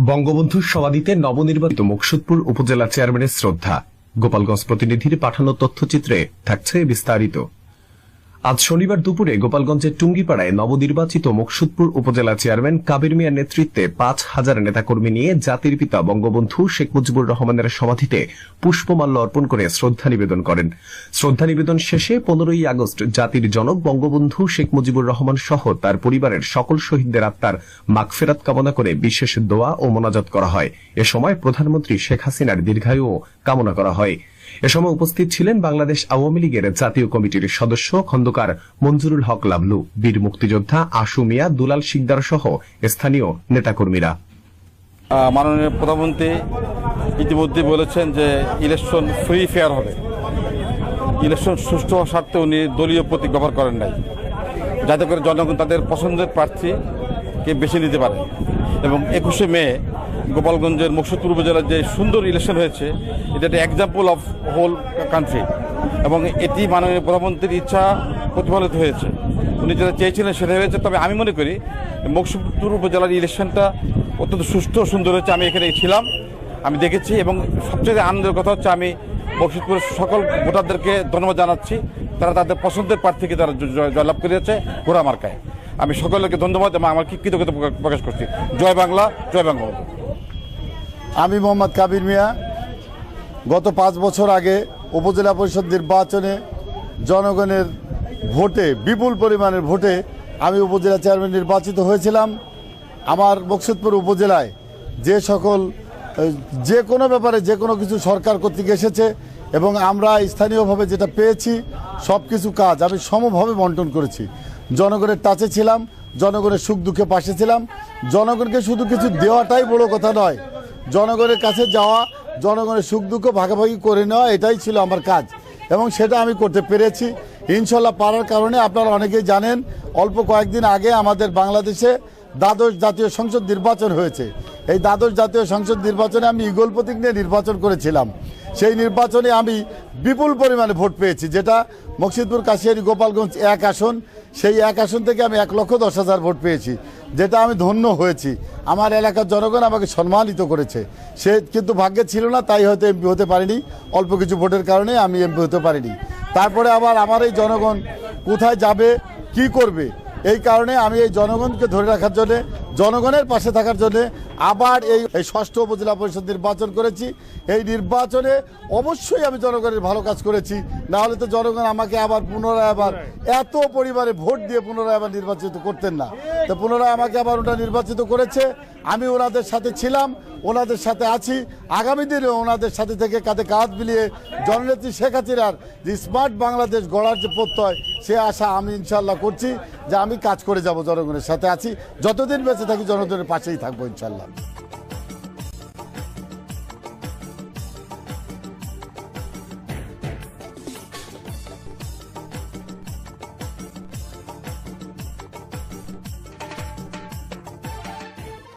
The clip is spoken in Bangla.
বঙ্গবন্ধুর সমাধিতে নবনির্বাচিত মুকসুদপুর উপজেলা চেয়ারম্যানের শ্রদ্ধা। গোপালগঞ্জ প্রতিনিধির পাঠানো তথ্যচিত্রে থাকছে বিস্তারিত। আজ শনিবার দুপুরে গোপালগঞ্জের টুঙ্গিপাড়ায় নবনির্বাচিত মুকসুদপুর উপজেলা চেয়ারম্যান কাবির মিয়ার নেতৃত্বে পাঁচ হাজার নেতাকর্মী নিয়ে জাতির পিতা বঙ্গবন্ধু শেখ মুজিবুর রহমানের সমাধিতে পুষ্পমাল্য অর্পণ করে শ্রদ্ধা নিবেদন করেন। শ্রদ্ধা নিবেদন শেষে পনেরোই আগস্ট জাতির জনক বঙ্গবন্ধু শেখ মুজিবুর রহমান সহ তার পরিবারের সকল শহীদদের আত্মার মাগফেরাত কামনা করে বিশেষ দোয়া ও মোনাজাত করা হয়। এ সময় প্রধানমন্ত্রী শেখ হাসিনার দীর্ঘায়ুও কামনা করা হয়। এ সময় উপস্থিত ছিলেন বাংলাদেশ আওয়ামী লীগের জাতীয় কমিটির সদস্য খন্দকার মঞ্জুরুল হক লাবলু, বীর মুক্তিযোদ্ধা আশু মিয়া, দুলাল শিকদার সহ স্থানীয় নেতাকর্মীরা। মাননীয় প্রধানমন্ত্রী ইতিমধ্যে বলেছেন যে ইলেকশন ফ্রি ফেয়ার হবে। ইলেকশন সুষ্ঠু হওয়ার স্বার্থে উনি দলীয় প্রতীক ব্যবহার করেন নাই। যাতে করে জনগণ তাদের পছন্দের প্রার্থীকে বেছে নিতে পারে। এবং একুশে মে গোপালগঞ্জের মুকসুদপুর উপজেলার যে সুন্দর ইলেকশন হয়েছে, এটা একটা এক্সাম্পল অফ হোল কান্ট্রি এবং এটি মাননীয় প্রধানমন্ত্রীর ইচ্ছা প্রতিফলিত হয়েছে। উনি যেটা চেয়েছিলেন সেটা হয়েছে, তবে আমি মনে করি মুকসুদপুর উপজেলার ইলেকশনটা অত্যন্ত সুষ্ঠু সুন্দর হয়েছে। আমি এখানে ছিলাম, আমি দেখেছি এবং সবচেয়ে আনন্দের কথা হচ্ছে আমি বক্সিদপুরের সকল ভোটারদেরকে ধন্যবাদ জানাচ্ছি। তারা তাদের পছন্দের প্রার্থীকে তারা জয়- জয়লাভ করেছে ঘোড়া মার্কায়। আমি সকলকে ধন্যবাদ এবং আমার কৃতজ্ঞতা প্রকাশ করছি। জয় বাংলা, জয় বঙ্গবন্ধু। আমি মোহাম্মদ কাবির মিয়া। গত পাঁচ বছর আগে উপজেলা পরিষদ নির্বাচনে জনগণের ভোটে, বিপুল পরিমাণের ভোটে আমি উপজেলা চেয়ারম্যান নির্বাচিত হয়েছিলাম। আমার বক্সিদপুর উপজেলায় যে সকল, যে কোনো ব্যাপারে যে কোনো কিছু সরকার কর্তৃক এসেছে এবং আমরা স্থানীয়ভাবে যেটা পেয়েছি সব কিছু কাজ আমি সমভাবে বন্টন করেছি। জনগণের টাচে ছিলাম, জনগণের সুখ দুঃখে পাশে ছিলাম। জনগণকে শুধু কিছু দেওয়াটাই বড় কথা নয় জনগণের কাছে যাওয়া, জনগণের সুখ দুঃখ ভাগাভাগি করে নেওয়া, এটাই ছিল আমার কাজ। এবং সেটা আমি করতে পেরেছি। ইনশাল্লাহ পারার কারণে আপনারা অনেকেই জানেন, অল্প কয়েকদিন আগে আমাদের বাংলাদেশে দ্বাদশ জাতীয় সংসদ নির্বাচন হয়েছে। এই দ্বাদশ জাতীয় সংসদ নির্বাচনে আমি ইগল প্রতীক নিয়ে নির্বাচন করেছিলাম। সেই নির্বাচনে আমি বিপুল পরিমাণে ভোট পেয়েছি, যেটা মকসিদপুর, কাশিয়ারি, গোপালগঞ্জ এক আসন। সেই এক আসন থেকে আমি এক লক্ষ দশ হাজার ভোট পেয়েছি, যেটা আমি ধন্য হয়েছি। আমার এলাকার জনগণ আমাকে সম্মানিত করেছে। সে কিন্তু ভাগ্যে ছিল না, তাই হয়তো এমপি হতে পারিনি। অল্প কিছু ভোটের কারণে আমি এমপি হতে পারিনি। তারপরে আবার আমার এই জনগণ কোথায় যাবে, কি করবে, এই কারণে আমি এই জনগণকে ধরে রাখার জন্য জনগণের পাশে থাকার জন্য আবার এই ষষ্ঠ উপজেলা পরিষদ নির্বাচন করেছি। এই নির্বাচনে অবশ্যই আমি জনগণের ভালো কাজ করেছি। না হলে তো জনগণ আমাকে আবার পুনরায় আবার এত পরিবারে ভোট দিয়ে পুনরায় আবার নির্বাচিত করতেন না। তো পুনরায় আমাকে আবার ওটা নির্বাচিত করেছে। আমি ওনাদের সাথে ছিলাম, ওনাদের সাথে আছি। আগামী দিনে ওনাদের সাথে থেকে কাঁধে কাঁধ মিলিয়ে জননেত্রী শেখ হাসিনার যে স্মার্ট বাংলাদেশ গড়ার যে প্রত্যয়, সে আশা আমি ইনশাল্লাহ করছি যে আমি কাজ করে যাব জনগণের সাথে আছি। যতদিন বেঁচে থাকি জনগণের পাশেই থাকব ইনশাল্লাহ